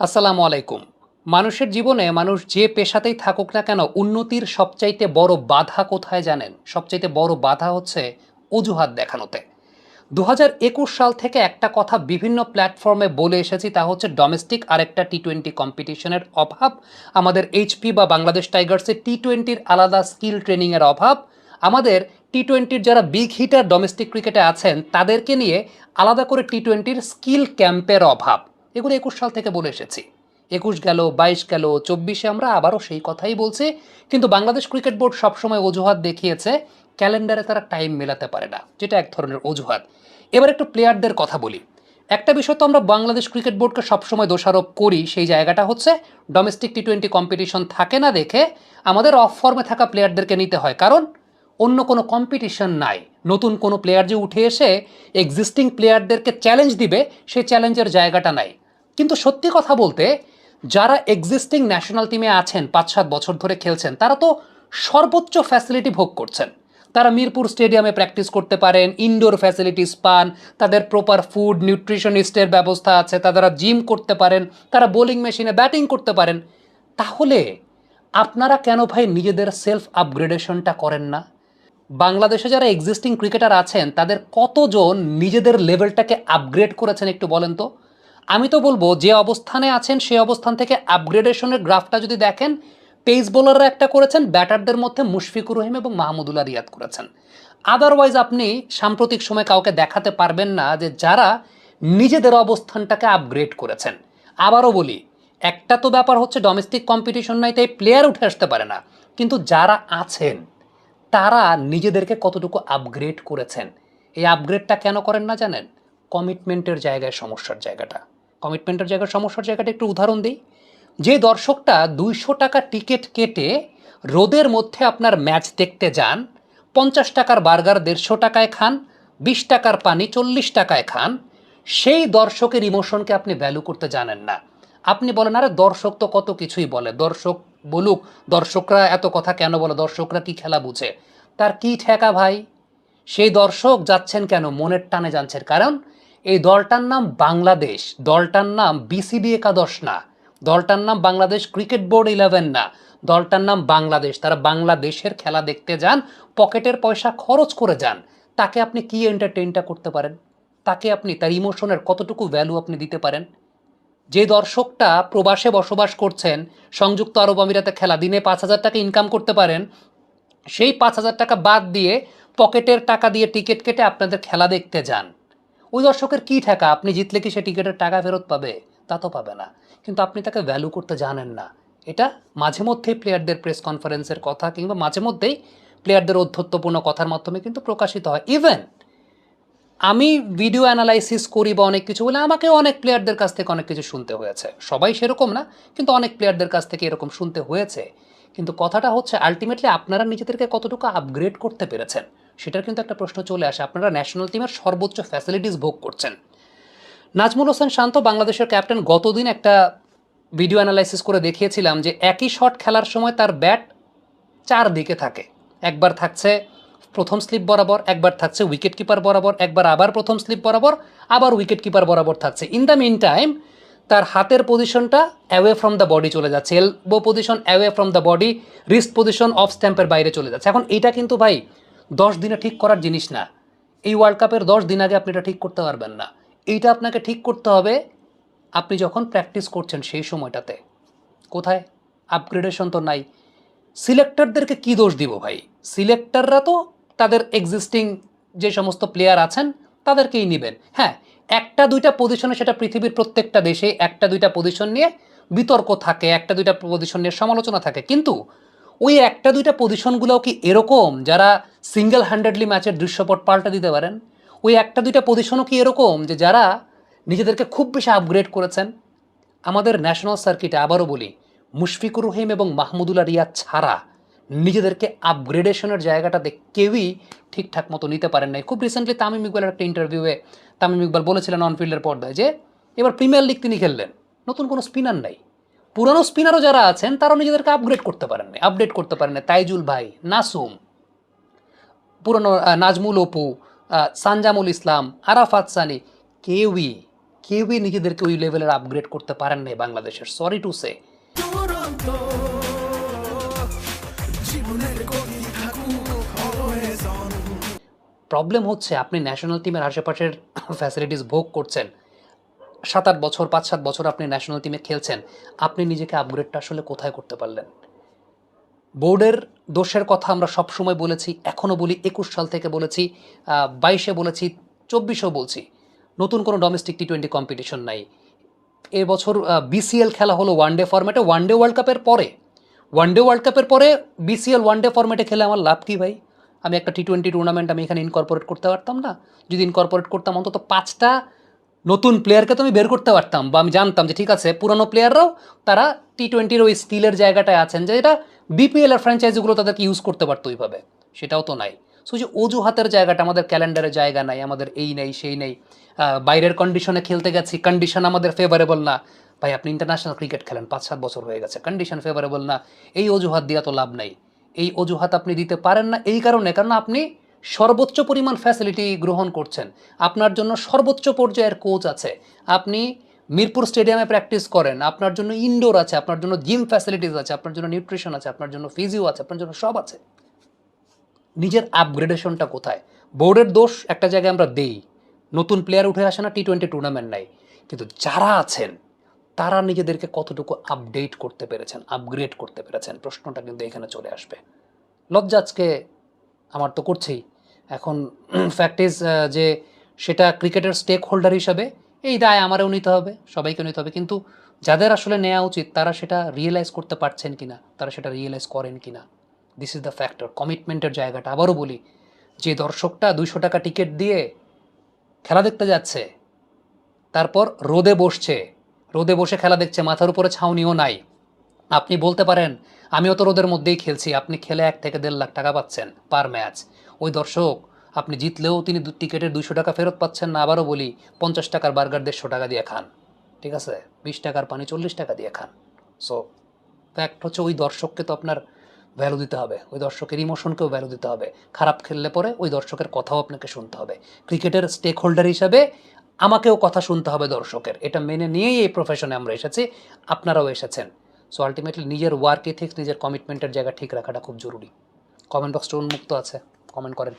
আসসালামু আলাইকুম। মানুষের জীবনে মানুষ যে পেশাতেই থাকুক না কেন উন্নতির সবচাইতে বড় বাধা কোথায় জানেন? সবচাইতে বড় বাধা হচ্ছে অজুহাত দেখানোতে। দু একুশ সাল থেকে একটা কথা বিভিন্ন প্ল্যাটফর্মে বলে এসেছি, তা হচ্ছে ডোমেস্টিক আরেকটা টি টোয়েন্টি কম্পিটিশনের অভাব। আমাদের এইচপি বা বাংলাদেশ টাইগার্সের টি টোয়েন্টির আলাদা স্কিল ট্রেনিংয়ের অভাব। আমাদের টি টোয়েন্টির যারা বিগ হিটার ডোমেস্টিক ক্রিকেটে আছেন, তাদেরকে নিয়ে আলাদা করে টি টোয়েন্টির স্কিল ক্যাম্পের অভাব। এগুলো একুশ সাল থেকে বলে এসেছি। একুশ গেল, বাইশ গেল, চব্বিশে আমরা আবারও সেই কথাই বলছি, কিন্তু বাংলাদেশ ক্রিকেট বোর্ড সবসময় অজুহাত দেখিয়েছে, ক্যালেন্ডারে তারা টাইম মেলাতে পারে না, যেটা এক ধরনের অজুহাত। এবার একটু প্লেয়ারদের কথা বলি। একটা বিষয় তো আমরা বাংলাদেশ ক্রিকেট বোর্ডকে সবসময় দোষারোপ করি, সেই জায়গাটা হচ্ছে ডোমেস্টিক টি টোয়েন্টি কম্পিটিশন থাকে না দেখে, আমাদের অফ ফর্মে থাকা প্লেয়ারদেরকে নিতে হয়, কারণ অন্য কোনো কম্পিটিশন নাই। নতুন কোনো প্লেয়ার যে উঠে এসে এক্সিস্টিং প্লেয়ারদেরকে চ্যালেঞ্জ দিবে, সেই চ্যালেঞ্জের জায়গাটা নাই। কিন্তু সত্যি কথা বলতে, যারা এক্সিস্টিং ন্যাশনাল টিমে আছেন পাঁচ সাত বছর ধরে খেলছেন, তারা তো সর্বোচ্চ ফ্যাসিলিটি ভোগ করছেন। তারা মিরপুর স্টেডিয়ামে প্র্যাকটিস করতে পারেন ইনডোর ফ্যাসিলিটিস পান, তাদের প্রপার ফুড নিউট্রিশনিস্টের ব্যবস্থা আছে, তারা জিম করতে পারেন, তারা বোলিং মেশিনে ব্যাটিং করতে পারেন। তাহলে আপনারা কেন ভাই নিজেদের সেলফ আপগ্রেডেশনটা করেন না? বাংলাদেশে যারা এক্সিস্টিং ক্রিকেটার আছেন, তাদের কতজন নিজেদের লেভেলটাকে আপগ্রেড করেছেন একটু বলেন তো? আমি তো বলব, যে অবস্থানে আছেন সেই অবস্থান থেকে আপগ্রেডেশনের গ্রাফটা যদি দেখেন পেস বোলাররা একটা করেছেন ব্যাটারদের মধ্যে মুশফিকুর রহিম এবং মাহমুদুল্লাহ রিয়াদ করেছেন। আদারওয়াইজ আপনি সাম্প্রতিক সময় কাউকে দেখাতে পারবেন না যে যারা নিজেদের অবস্থানটাকে আপগ্রেড করেছেন। আবারও বলি, একটা তো ব্যাপার হচ্ছে ডোমেস্টিক কম্পিটিশন নাই, তাই প্লেয়ার উঠে আসতে পারে না। কিন্তু যারা আছেন, তারা নিজেদেরকে কতটুকু আপগ্রেড করেছেন? এই আপগ্রেডটা কেন করেন না জানেন? কমিটমেন্টের জায়গায়, সমস্যার জায়গাটা। কমিটমেন্টের জায়গায় সমস্যার জায়গাটা একটু উদাহরণ দিই। যে দর্শকটা দুইশো টাকা টিকিট কেটে রোদের মধ্যে আপনার ম্যাচ দেখতে যান, পঞ্চাশ টাকার বার্গার দেড়শো টাকায় খান, বিশ টাকার পানি চল্লিশ টাকায় খান, সেই দর্শকের ইমোশনকে আপনি ভ্যালু করতে জানেন না। আপনি বলেন, আরে দর্শক তো কত কিছুই বলে। দর্শক বলুক, দর্শকরা এত কথা কেন বলে? দর্শকরা কি খেলা বুঝে? তার কি ঠেকা ভাই? সেই দর্শক যাচ্ছেন কেন? মনের টানে যাচ্ছেন। কারণ এই দলটার নাম বাংলাদেশ, দলটার নাম বিসিবি একাদশ না, দলটার নাম বাংলাদেশ ক্রিকেট বোর্ড ইলেভেন না, দলটার নাম বাংলাদেশ। তারা বাংলাদেশের খেলা দেখতে যান, পকেটের পয়সা খরচ করে যান। তাকে আপনি কি এন্টারটেইনটা করতে পারেন? তাকে আপনি, তার ইমোশনের কতটুকু ভ্যালু আপনি দিতে পারেন? যে দর্শকটা প্রবাসে বসবাস করছেন, সংযুক্ত আরব আমিরাতে খেলা, দিনে পাঁচ হাজার টাকা ইনকাম করতে পারেন, সেই পাঁচ হাজার টাকা বাদ দিয়ে পকেটের টাকা দিয়ে টিকিট কেটে আপনাদের খেলা দেখতে যান। ওই দর্শকের কী ঠেকা? আপনি জিতলে কি সে টিকিটের টাকা ফেরত পাবে? তা তো পাবে না। কিন্তু আপনি তাকে ভ্যালু করতে জানেন না। এটা মাঝে মধ্যেই প্লেয়ারদের প্রেস কনফারেন্সের কথা কিংবা মাঝে মধ্যেই প্লেয়ারদের অধ্যত্বপূর্ণ কথার মাধ্যমে কিন্তু প্রকাশিত হয়। ইভেন আমি ভিডিও অ্যানালাইসিস করি বা অনেক কিছু বলে আমাকে অনেক প্লেয়ারদের কাছ থেকে অনেক কিছু শুনতে হয়েছে। সবাই সেরকম না, কিন্তু অনেক প্লেয়ারদের কাছ থেকে এরকম শুনতে হয়েছে। কিন্তু কথাটা হচ্ছে আলটিমেটলি আপনারা নিজেদেরকে কতটুকু আপগ্রেড করতে পেরেছেন? সেটার কিন্তু একটা প্রশ্ন চলে আসে। আপনারা ন্যাশনাল টিমের সর্বোচ্চ ফ্যাসিলিটিস ভোগ করছেন। নাজমুল হোসেন শান্ত বাংলাদেশের ক্যাপ্টেন গতদিন একটা ভিডিও অ্যানালাইসিস করে দেখিয়েছিলাম যে একই শট খেলার সময় তার ব্যাট চার দিকে থাকে। একবার থাকছে প্রথম স্লিপ বরাবর, একবার থাকছে উইকেট কিপার বরাবর, একবার আবার প্রথম স্লিপ বরাবর, আবার উইকেট কিপার বরাবর থাকছে। ইন দ্য মিন টাইম তার হাতের পজিশনটা অ্যাওয়ে ফ্রম দ্য বডি চলে যাচ্ছে। Elbow position away from the body wrist position off স্ট্যাম্পের বাইরে চলে যাচ্ছে। এখন এটা কিন্তু ভাই দশ দিনে ঠিক করার জিনিস না। এই ওয়ার্ল্ড কাপের দশ দিন আগে আপনি এটা ঠিক করতে পারবেন না। এইটা আপনাকে ঠিক করতে হবে, আপনি যখন প্র্যাকটিস করছেন সেই সময়টাতে। কোথায়? আপগ্রেডেশন তো নাই। সিলেক্টরদেরকে কি দোষ দিব ভাই? সিলেক্টররা তো তাদের এক্সিস্টিং যে সমস্ত প্লেয়ার আছেন, তাদেরকেই নেবেন। হ্যাঁ একটা দুইটা পজিশনে সেটা পৃথিবীর প্রত্যেকটা দেশে একটা দুইটা পজিশন নিয়ে বিতর্ক থাকে, একটা দুইটা পজিশন নিয়ে সমালোচনা থাকে। কিন্তু ওই একটা দুইটা পজিশনগুলোও কি এরকম? যারা সিঙ্গেল হ্যান্ডেডলি ম্যাচের দৃশ্যপট পাল্টে দিতে পারেন। ওই একটা দুইটা পজিশনও কি এরকম যে যারা নিজেদেরকে খুব বেশি আপগ্রেড করেছেন? আমাদের ন্যাশনাল সার্কিটে আবারও বলি, মুশফিকুর রহিম এবং মাহমুদুল্লাহ রিয়া ছাড়া নিজেদেরকে আপগ্রেডেশনের জায়গাটাতে কেউই ঠিকঠাক মতো নিতে পারেন নাই। খুব রিসেন্টলি তামিম ইকবালের একটা ইন্টারভিউয়ে তামিম ইকবাল বলেছিলেন অনফিল্ডের পর্দায় যে, এবার প্রিমিয়ার লিগ তিনি খেললেন। নতুন কোনো স্পিনার নাই। পুরানো স্পিনারও যারা আছেন, তারাও নিজেদেরকে আপগ্রেড করতে পারেন না আপডেট করতে পারেন তাইজুল ভাই, নাসুম পুরনো নাজমুল অপু সানজামুল ইসলাম আরাফাত সানি কেউই কেউই নিজেদেরকে ওই লেভেলের আপগ্রেড করতে পারেন নাই বাংলাদেশের। সরি টু সে প্রবলেম হচ্ছে আপনি ন্যাশনাল টিমের আশেপাশের ফ্যাসিলিটিস ভোগ করছেন। সাত আট বছর পাঁচ সাত বছর আপনি ন্যাশনাল টিমে খেলছেন। আপনি নিজেকে আপগ্রেডটা আসলে কোথায় করতে পারলেন? বোর্ডের দোষের কথা আমরা সব সময় বলেছি, এখনও বলি, একুশ সাল থেকে বলেছি বাইশে বলেছি, চব্বিশেও বলছি। নতুন কোনো ডোমেস্টিক টি টোয়েন্টি কম্পিটিশন নাই। এবছর বিসিএল খেলা হলো ওয়ান ডে ফরম্যাটে ওয়ান ডে ওয়ার্ল্ড কাপের পরে। ওয়ান ডে ওয়ার্ল্ড কাপের পরে বিসিএল ওয়ান ডে ফরম্যাটে খেলে আমার লাভ কী ভাই? আমি একটা টি টোয়েন্টি টুর্নামেন্ট আমি এখানে ইনকর্পোরেট করতে পারতাম না। যদি ইনকর্পোরেট করতাম অন্তত পাঁচটা নতুন প্লেয়ারকে তো আমি বের করতে পারতাম বা আমি জানতাম যে ঠিক আছে, পুরনো প্লেয়াররাও তারা টি টোয়েন্টির ওই স্কিলের জায়গাটায় আছেন যে এটা বিপিএল এর ফ্র্যাঞ্চাইজিগুলো তাদেরকে ইউজ করতে পারতো ওইভাবে। সেটাও তো নাই। সো যে অজুহাতের জায়গাটা, আমাদের ক্যালেন্ডারে জায়গা নাই, আমাদের এই নেই, সেই নেই বাইরের কন্ডিশনে খেলতে গেছি কন্ডিশন আমাদের ফেভারেবল না। ভাই, আপনি ইন্টারন্যাশনাল ক্রিকেট খেলেন পাঁচ সাত বছর হয়ে গেছে কন্ডিশন ফেভারেবল না। এই অজুহাত দেওয়া তো লাভ নাই। এই অজুহাত আপনি দিতে পারেন না এই কারণে, কারণ আপনি সর্বোচ্চ পরিমাণ ফ্যাসিলিটি গ্রহণ করছেন। আপনার জন্য সর্বোচ্চ পর্যায়ের কোচ আছে। আপনি মিরপুর স্টেডিয়ামে প্র্যাকটিস করেন। আপনার জন্য ইনডোর আছে, আপনার জন্য জিম ফ্যাসিলিটিস আছে, আপনার জন্য নিউট্রিশন আছে, আপনার জন্য ফিজিও আছে, আপনার জন্য সব আছে। নিজের আপগ্রেডেশনটা কোথায়? বোর্ডের দোষ একটা জায়গায় আমরা দেই। নতুন প্লেয়ার উঠে আসে না টি টোয়েন্টি টুর্নামেন্ট নাই। কিন্তু যারা আছেন, তারা নিজেদেরকে কতটুকু আপডেট করতে পেরেছেন আপগ্রেড করতে পেরেছেন, প্রশ্নটা কিন্তু এখানে চলে আসবে। লজ্জা আজকে আমার তো করছেই। এখন ফ্যাক্ট ইজ যে সেটা ক্রিকেটের স্টেক হোল্ডার হিসাবে এই দায় আমারও নিতে হবে, সবাইকে নিতে হবে। কিন্তু যাদের আসলে নেওয়া উচিত, তারা সেটা রিয়েলাইজ করতে পারছেন কিনা, তারা সেটা রিয়েলাইজ করেন কিনা দিস ইজ দ্য ফ্যাক্টর কমিটমেন্টের জায়গাটা। আবারও বলি, যে দর্শকটা দুইশো টাকা টিকিট দিয়ে খেলা দেখতে যাচ্ছে, তারপর রোদে বসছে, রোদে বসে খেলা দেখছে, মাথার উপরে ছাউনিও নাই। আপনি বলতে পারেন, আমিও তো রোদের মধ্যেই খেলছি, আপনি খেলে এক থেকে দেড় লাখ টাকা পাচ্ছেন পার ম্যাচ ওই দর্শক, আপনি জিতলেও তিনি টিকিটের দুশো টাকা ফেরত পাচ্ছেন না, আবারও বলি, পঞ্চাশ টাকার বার্গার দেড়শো টাকা দিয়ে খান, ঠিক আছে? বিশ টাকার পানি চল্লিশ টাকা দিয়ে খান। সো ফ্যাক্ট হচ্ছে ওই দর্শককে তো আপনার ভ্যালু দিতে হবে, ওই দর্শকের ইমোশনকেও ভ্যালু দিতে হবে। খারাপ খেললে পরে ওই দর্শকের কথাও আপনাকে শুনতে হবে। ক্রিকেটের স্টেক হোল্ডার হিসাবে আমাকেও কথা শুনতে হবে দর্শকের। এটা মেনে নিয়েই এই প্রফেশনে আমরা এসেছি, আপনারাও এসেছেন। সো আলটিমেটলি নিজের ওয়ার্ক এথিক্স নিজের কমিটমেন্টের জায়গা ঠিক রাখাটা খুব জরুরি। কমেন্ট বক্সটা উন্মুক্ত আছে। কমেন্ট করেন।